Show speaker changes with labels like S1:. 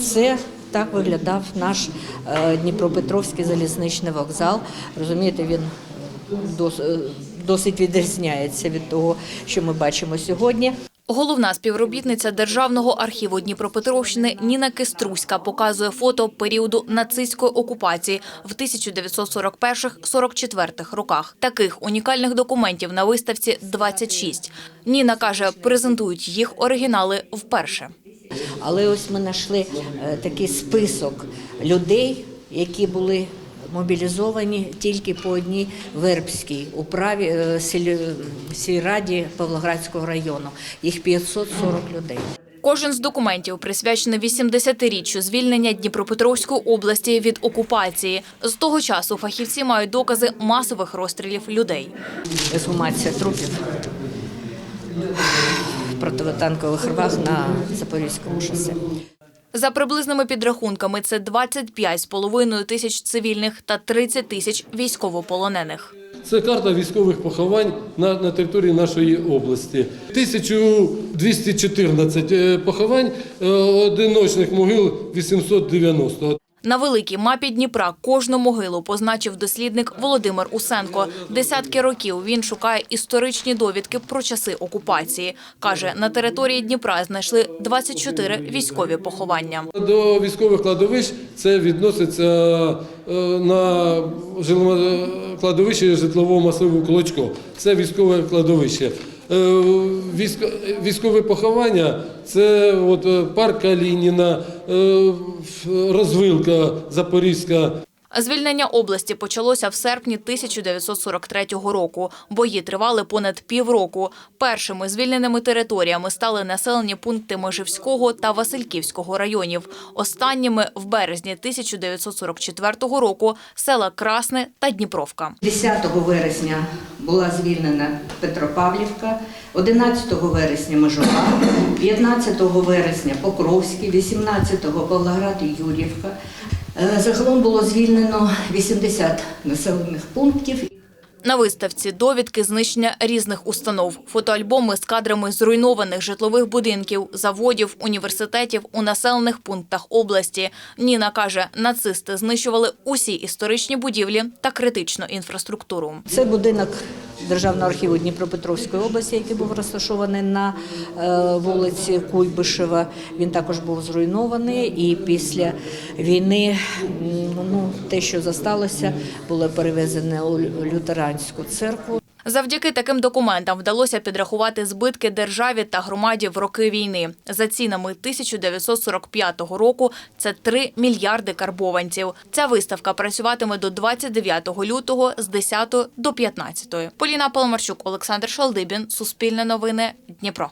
S1: Це так виглядав наш е, Дніпропетровський залізничний вокзал. Розумієте, він е, досить відрізняється від того, що ми бачимо сьогодні.
S2: Головна співробітниця Державного архіву Дніпропетровщини Ніна Киструська показує фото періоду нацистської окупації в 1941-44 роках. Таких унікальних документів на виставці 26. Ніна каже, презентують їх оригінали вперше.
S1: Але ось ми знайшли е, такий список людей, які були мобілізовані тільки по одній вербській управі е, сіль- сільраді Павлоградського району. Їх 540 людей.
S2: Кожен з документів присвячений 80-річчю звільнення Дніпропетровської області від окупації. З того часу фахівці мають докази масових розстрілів людей.
S1: Ексгумація трупів противотанкових рвах на Запорізькому шосе.
S2: За приблизними підрахунками, це 25,5 тисяч цивільних та 30 тисяч військовополонених.
S3: Це карта військових поховань на, на території нашої області. 1214 е, поховань, е, одиночних могил 890.
S2: На великій мапі Дніпра кожну могилу позначив дослідник Володимир Усенко. Десятки років він шукає історичні довідки про часи окупації. Каже, на території Дніпра знайшли 24 військові поховання.
S3: До військових кладовищ це відноситься е, на кладовище житлового масиву Клочко. Це військове кладовище. Е, Військове поховання це от е, парк Калініна, е, розвилка Запорізька.
S2: Звільнення області почалося в серпні 1943 року. Бої тривали понад півроку. Першими звільненими територіями стали населені пункти Межівського та Васильківського районів. Останніми в березні 1944 року села Красне та Дніпровка.
S1: 10 вересня була звільнена Петропавлівка, 11 вересня Межова, 15 вересня Покровський, 18 Павлоград і Юрівка. Е, Загалом було звільнено 80 населених пунктів.
S2: На виставці довідки знищення різних установ, фотоальбоми з кадрами зруйнованих житлових будинків, заводів, університетів у населених пунктах області. Ніна каже, нацисти знищували усі історичні будівлі та критичну інфраструктуру.
S1: Це будинок Державного архіву Дніпропетровської області, який був розташований на е, вулиці Куйбишева. Він також був зруйнований. І після війни ну, те, що зосталося, було перевезене у лютеранську церкву.
S2: Завдяки таким документам вдалося підрахувати збитки державі та громаді в роки війни. За цінами 1945 року це 3 мільярди карбованців. Ця виставка працюватиме до 29 лютого з 10 до 15. Поліна Паламарчук, Олександр Шалдибін, Суспільне новини, Дніпро.